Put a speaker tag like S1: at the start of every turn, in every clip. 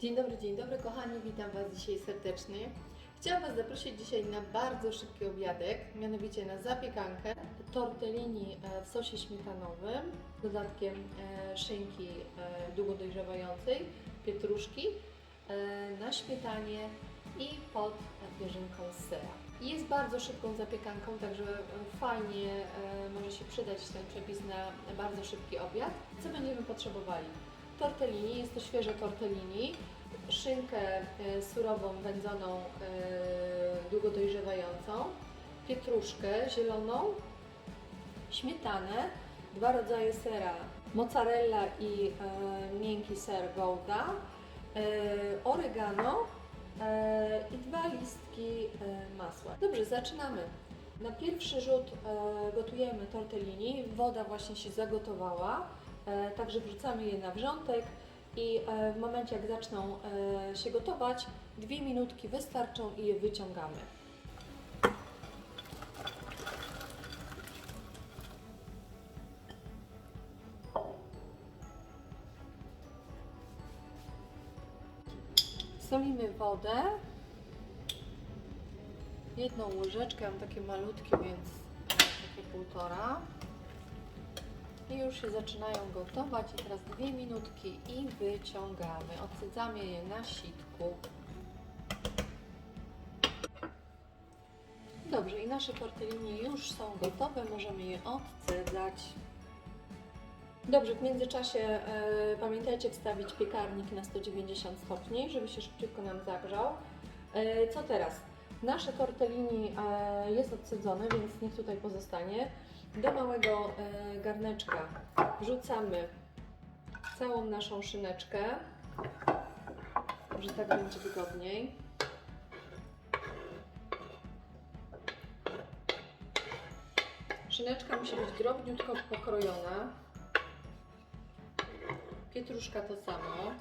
S1: Dzień dobry, dzień dobry kochani, witam Was dzisiaj serdecznie. Chciałam Was zaprosić dzisiaj na bardzo szybki obiadek, mianowicie na zapiekankę tortellini e, w sosie śmietanowym z dodatkiem e, szynki e, długo dojrzewającej, pietruszki na śmietanie i pod pierzynką sera. Jest bardzo szybką zapiekanką, także fajnie może się przydać ten przepis na bardzo szybki obiad. Co będziemy potrzebowali? Tortellini, jest to świeże tortellini, szynkę e, surową, wędzoną, e, długo dojrzewającą, pietruszkę zieloną, śmietanę, dwa rodzaje sera, mozzarella i e, miękki ser Gouda, oregano i dwa listki masła. Dobrze, zaczynamy. Na pierwszy rzut gotujemy tortellini, woda właśnie się zagotowała. E, Także wrzucamy je na wrzątek i e, w momencie jak zaczną e, się gotować, dwie minutki wystarczą i je wyciągamy. Solimy wodę. Jedną łyżeczkę, mam takie malutkie, więc takie półtora. I już się zaczynają gotować i teraz dwie minutki i wyciągamy. Odsadzamy je na sitku. Dobrze, i nasze tortellini już są gotowe, możemy je odcedzać. Dobrze, w międzyczasie e, pamiętajcie wstawić piekarnik na 190 stopni, żeby się szybciutko nam zagrzał. E, co teraz? Nasze tortellini e, jest odcedzone, więc niech tutaj pozostanie. Do małego e, garneczka wrzucamy całą naszą szyneczkę, że tak będzie wygodniej. Szyneczka musi być drobniutko pokrojona. Pietruszka to samo.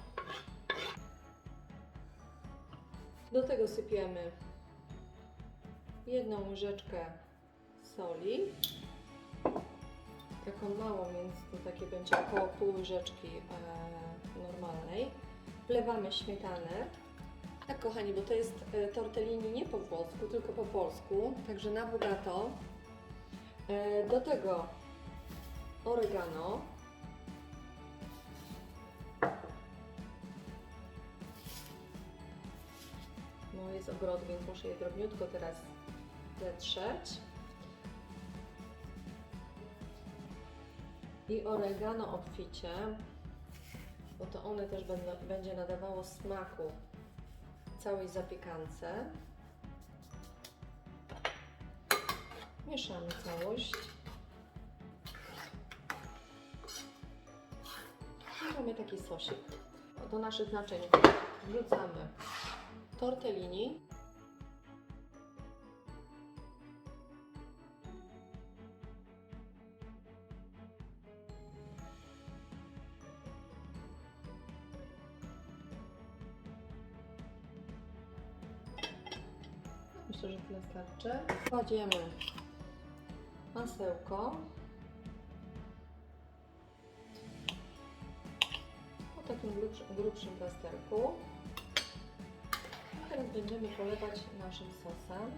S1: Do tego sypiemy jedną łyżeczkę soli. Taką małą, więc to takie będzie około pół łyżeczki e, normalnej. Wlewamy śmietanę. Tak kochani, bo to jest e, tortellini nie po włosku, tylko po polsku, także na bogato. E, do tego oregano. No jest ogród, więc muszę je drobniutko teraz zetrzeć. I oregano obficie, bo to one też będą, będzie nadawało smaku całej zapiekance. Mieszamy całość. I mamy taki sosik. Do naszych naczyń wrzucamy tortellini. Myślę, że tyle starczy. Kładziemy masełko. Po takim grubszym, grubszym plasterku. A teraz będziemy polewać naszym sosem.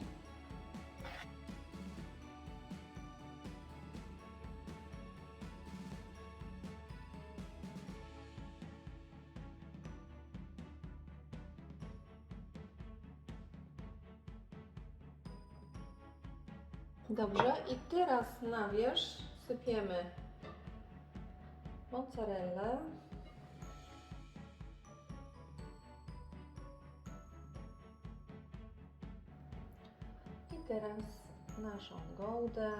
S1: Dobrze, i teraz na wierzch sypiemy mozzarellę. I teraz naszą gołdę.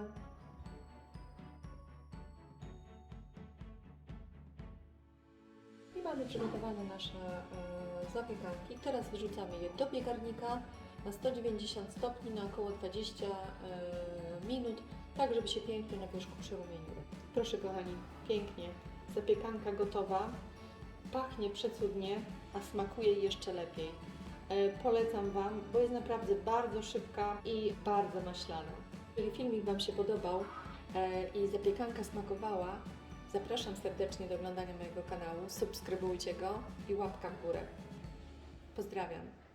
S1: I mamy przygotowane nasze e, zapiekanki. Teraz wyrzucamy je do piekarnika na 190 stopni na około 20 e, minut, tak żeby się pięknie na wierzchu przerumieniły. Proszę kochani, pięknie. Zapiekanka gotowa. Pachnie przecudnie, a smakuje jeszcze lepiej. E, Polecam Wam, bo jest naprawdę bardzo szybka i bardzo maślana. Jeżeli filmik Wam się podobał e, i zapiekanka smakowała, zapraszam serdecznie do oglądania mojego kanału. Subskrybujcie go i łapka w górę. Pozdrawiam.